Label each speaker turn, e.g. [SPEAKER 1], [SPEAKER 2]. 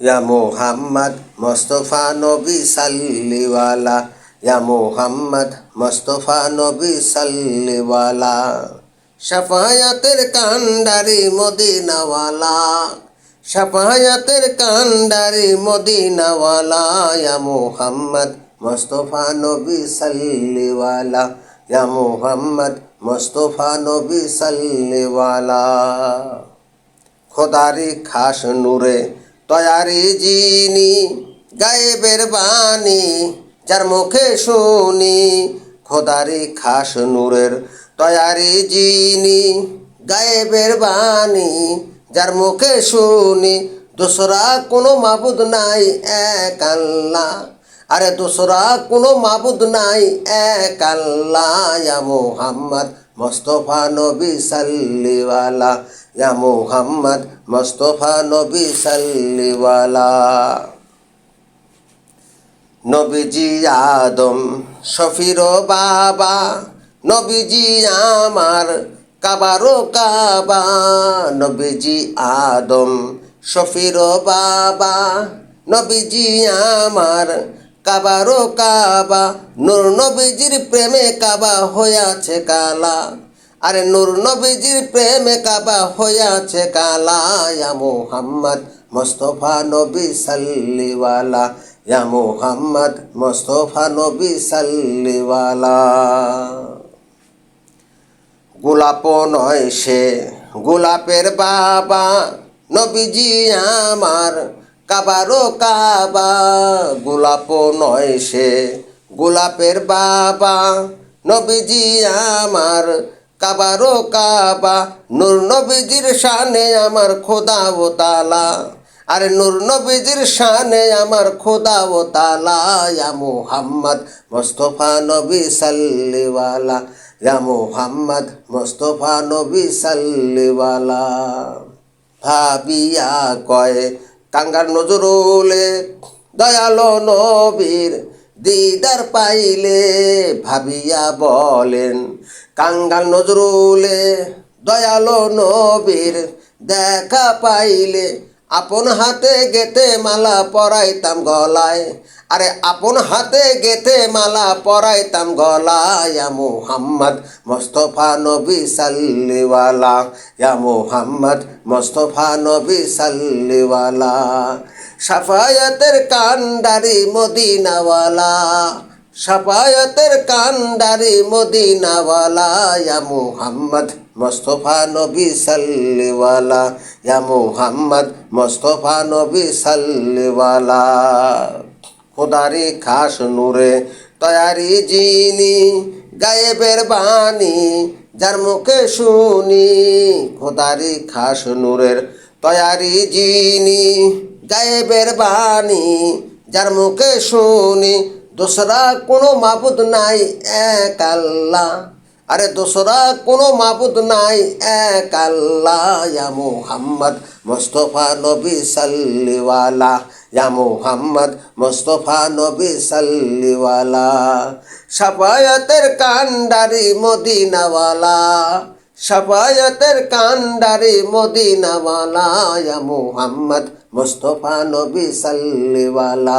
[SPEAKER 1] ইয়া মোহাম্মদ মোস্তফা নবী সাল্লিওয়ালা ইয়া মোহাম্মদ মোস্তফা নবী সাল্লিওয়ালা সাফায়াতের কান্ডারি মদিনাওয়ালা সাফায়াতের কান্ডারি মদিনাওয়ালা ইয়া মোহাম্মদ মোস্তফা নবী সাল্লিওয়ালা ইয়া মোহাম্মদ মোস্তফা নবী সাল্লিওয়ালা খোদারি খাস নূরে তয়ারি জিনি, গায়েবের বাণী, যার মুখে শুনি খোদারি খাস নূরের তয়ারি জিনি, গায়েবের বাণী, যার মুখে শুনি, দোসরা কোনো মাবুদ নাই এক আল্লাহ, আরে দোসরা কোনো মাবুদ নাই এক আল্লাহ মুহাম্মদ। মোস্তফা নবী সাল্লিওয়ালা, ইয়া মুহাম্মদ মোস্তফা নবী সাল্লিওয়ালা। নবীজি আদম, শফির বাবা, নবীজি আমার, কাবারো কাবা। নবীজি আদম, শফির বাবা, নবীজি আমার কাবারো কাবা, নূর নবীজির প্রেমে কাবা হইয়াছে কালা। আরে নূর নবীজির প্রেমে কাবা হইয়াছে কালা। ইয়া মুহাম্মদ মোস্তফা নবী সাল্লিওয়ালা, ইয়া মুহাম্মদ মোস্তফা নবী সাল্লিওয়ালা। গোলাপ নয় সে, গোলাপের বাবা নবীজি আমার। কাবারো কাবা গোলাপ নয় সে। গোলাপের বাবা নবীজি আমার, কাবারো কাবা, নূর নবীজির শানে আমার খোদা ও তালা। আরে নূর নবীজির শানে আমার খোদা ও তালা, ইয়া মুহাম্মদ মোস্তফা নবী সাল্লিওয়ালা, ইয়া মুহাম্মদ মোস্তফা নবী সাল্লিওয়ালা। ভাবিয়া কয় কাঙ্গার নজরুলে দয়ালো নবীর দিদার পাইলে ভাবিয়া বলেন কাঙ্গাল নজরুলে দয়ালো নবীর দেখা পাইলে আপন হাতে গেতে মালা পরাইতাম গলায়। আরে, আপন হাতে গেতে মালা পরাইতাম গলায়। ইয়া মুহাম্মদ মোস্তফা নবী সাল্লিওয়ালা। ইয়া মুহাম্মদ মোস্তফা নবী সাল্লিওয়ালা। সাফায়াতের কান্ডারি মদিনাওয়ালা। সাফায়াতের কান্ডারি মদিনাওয়ালা। ইয়া মুহাম্মদ মোস্তফা নবী সাল্লিওয়ালা, ইয়া মুহাম্মদ মোস্তফা নবী সাল্লিওয়ালা। খোদারি খাস নূরে তয়ারি জিনি, গায়েবের বাণী যার মুখে শুনি। খোদারি খাস নূরের তয়ারি জিনি, গায়েবের বাণী যার মুখে শুনি। দোসরা কোনো মাবুদ নাই এক আল্লাহ। আরে দোসরা কোনো মাবুদ নাই, এক আল্লাহ, ইয়া মুহাম্মদ মোস্তফা নবী সাল্লিওয়ালা, ইয়া মুহাম্মদ মোস্তফা নবী সাল্লিওয়ালা। সাফায়াতের কান্ডারি মদিনাওয়ালা, সাফায়াতের কান্ডারি মদিনাওয়ালা, ইয়া মুহাম্মদ মোস্তফা নবী সাল্লিওয়ালা।